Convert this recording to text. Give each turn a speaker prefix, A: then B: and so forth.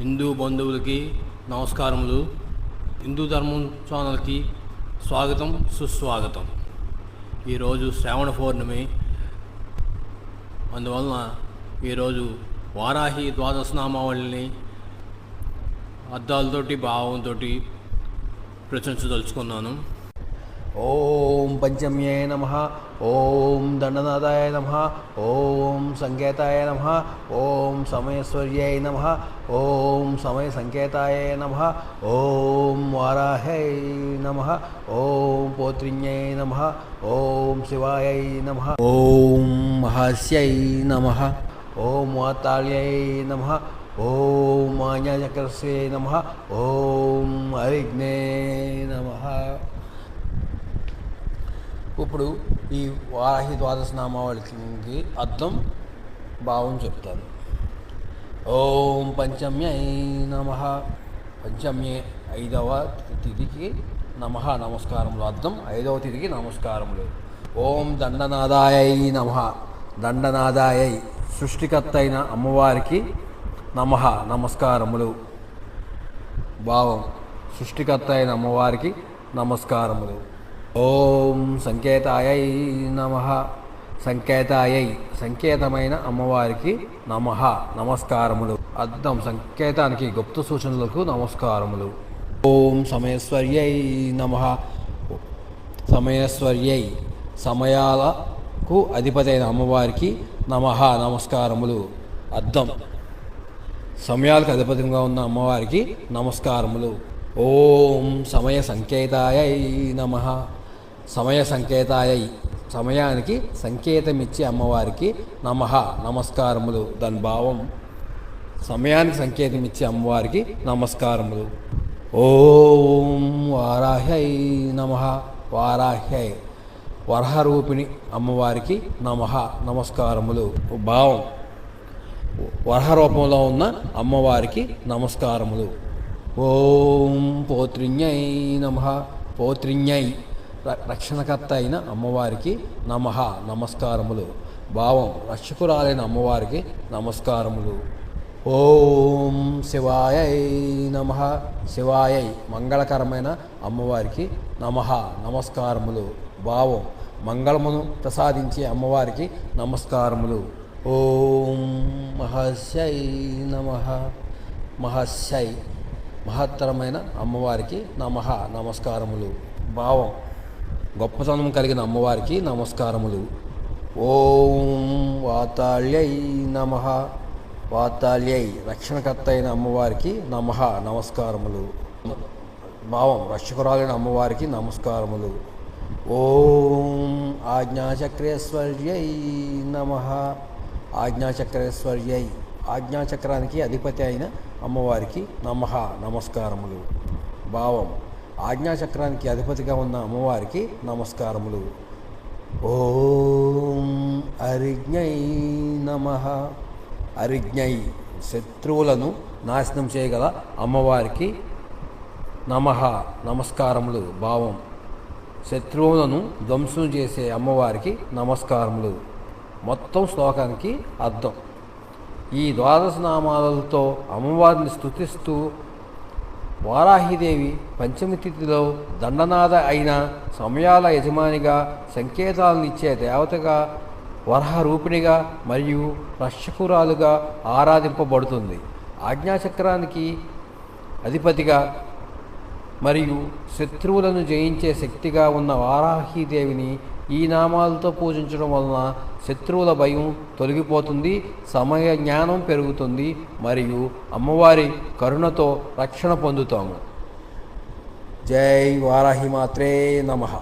A: హిందూ బంధువులకి నమస్కారములు హిందూ ధర్మం ఛానల్కి స్వాగతం సుస్వాగతం. ఈరోజు శ్రావణ పౌర్ణమి. అందువలన ఈరోజు వారాహి ద్వాదశనామావళిని అద్దాలతోటి భావంతో ప్రశంసదలుచుకున్నాను
B: ఓం పంచమ్యే నమ ఓం దండనాథాయ నమ ఓం సంకేతాయ నమ ఓం సమయస్వర్యాయ నమ ఓం సమయ సంకేతాయ నమ ఓం వారాహై నమ ఓం పోత్రిణ్యై నమ ఓం శివాయై నమ ఓం మహాస్యై నమ ఓం వాతాళ్యై నమ ఓం మాన్యచక్రస్యై నమ ఓం అవిఘ్నే నమ ఇప్పుడు ఈ వారాహి ద్వాదశ నామావళికి అర్థం భావం చెప్తాను ఓం పంచమ్యై నమ. పంచమ్యే ఐదవ తిథికి నమ నమస్కారములు. అర్థం ఐదవ తిథికి నమస్కారములు. ఓం దండనాదాయై నమ. దండనాదాయై సృష్టికర్త అయిన అమ్మవారికి నమ నమస్కారములు. భావం సృష్టికర్త అయిన అమ్మవారికి నమస్కారములు. ఓం సంకేతాయై నమ. సంకేతాయై సంకేతమైన అమ్మవారికి నమ. నమస్కారములు. అర్థం సంకేతానికి గుప్త సూచనలకు నమస్కారములు. ఓం సమయేశ్వర్యై నమ. సమయస్వర్యై సమయాలకు అధిపతైన అమ్మవారికి నమ. నమస్కారములు. అర్థం సమయాలకు అధిపతిగా ఉన్న అమ్మవారికి నమస్కారములు. ఓం సమయ సంకేతాయై నమ. సమయ సంకేతాయ సమయానికి సంకేతమిచ్చే అమ్మవారికి నమ నమస్కారములు దాని భావం సమయానికి సంకేతం ఇచ్చే అమ్మవారికి నమస్కారములు. ఓం వారాహ్యై నమ వారాహ్యై. వరహరూపిణి అమ్మవారికి నమ నమస్కారములు భావం. వరహ రూపంలో ఉన్న అమ్మవారికి నమస్కారములు. ఓం పోత్రిణ్యై నమ పోత్రిణ్యై రక్షణకర్త అయిన అమ్మవారికి నమ నమస్కారములు. భావం రక్షకురాలైన అమ్మవారికి నమస్కారములు. ఓం శివాయై నమ. శివాయై మంగళకరమైన అమ్మవారికి నమ నమస్కారములు. భావం మంగళమును ప్రసాదించే అమ్మవారికి నమస్కారములు. ఓం మహస్యై నమ. మహస్యై మహత్తరమైన అమ్మవారికి నమ నమస్కారములు. భావం గొప్పతనం కలిగిన అమ్మవారికి నమస్కారములు. ఓం వాతాళ్యై నమ. వాతాళ్యై రక్షణకర్త అయిన అమ్మవారికి నమ నమస్కారములు. భావం రక్షకురాలైన అమ్మవారికి నమస్కారములు. ఓం ఆజ్ఞాచక్రేశ్వర్యై నమ. ఆజ్ఞాచక్రేశ్వర్యై. ఆజ్ఞాచక్రానికి అధిపతి అయిన అమ్మవారికి నమ నమస్కారములు. భావం ఆజ్ఞాచక్రానికి అధిపతిగా ఉన్న అమ్మవారికి నమస్కారములు. ఓం అరిజ్ఞై నమ. అరిజ్ఞై శత్రువులను నాశనం చేయగల అమ్మవారికి నమ. నమస్కారములు. భావం. శత్రువులను ధ్వంసం చేసే అమ్మవారికి నమస్కారములు. మొత్తం శ్లోకానికి అర్థం. ఈ ద్వాదశ నామాలతో అమ్మవారిని స్తుతిస్తూ వారాహిదేవి పంచమి తిథిలో దండనాథ అయిన సమయాల యజమానిగా సంకేతాలను ఇచ్చే దేవతగా వరహ రూపిణిగా మరియు రక్షకురాలుగా ఆరాధింపబడుతుంది. ఆజ్ఞాచక్రానికి అధిపతిగా మరియు శత్రువులను జయించే శక్తిగా ఉన్న వారాహిదేవిని ఈ నామాలతో పూజించడం వలన శత్రువుల భయం తొలగిపోతుంది సమయ జ్ఞానం పెరుగుతుంది మరియు అమ్మవారి కరుణతో రక్షణ పొందుతాము. జై వారాహి మాత్రే నమః.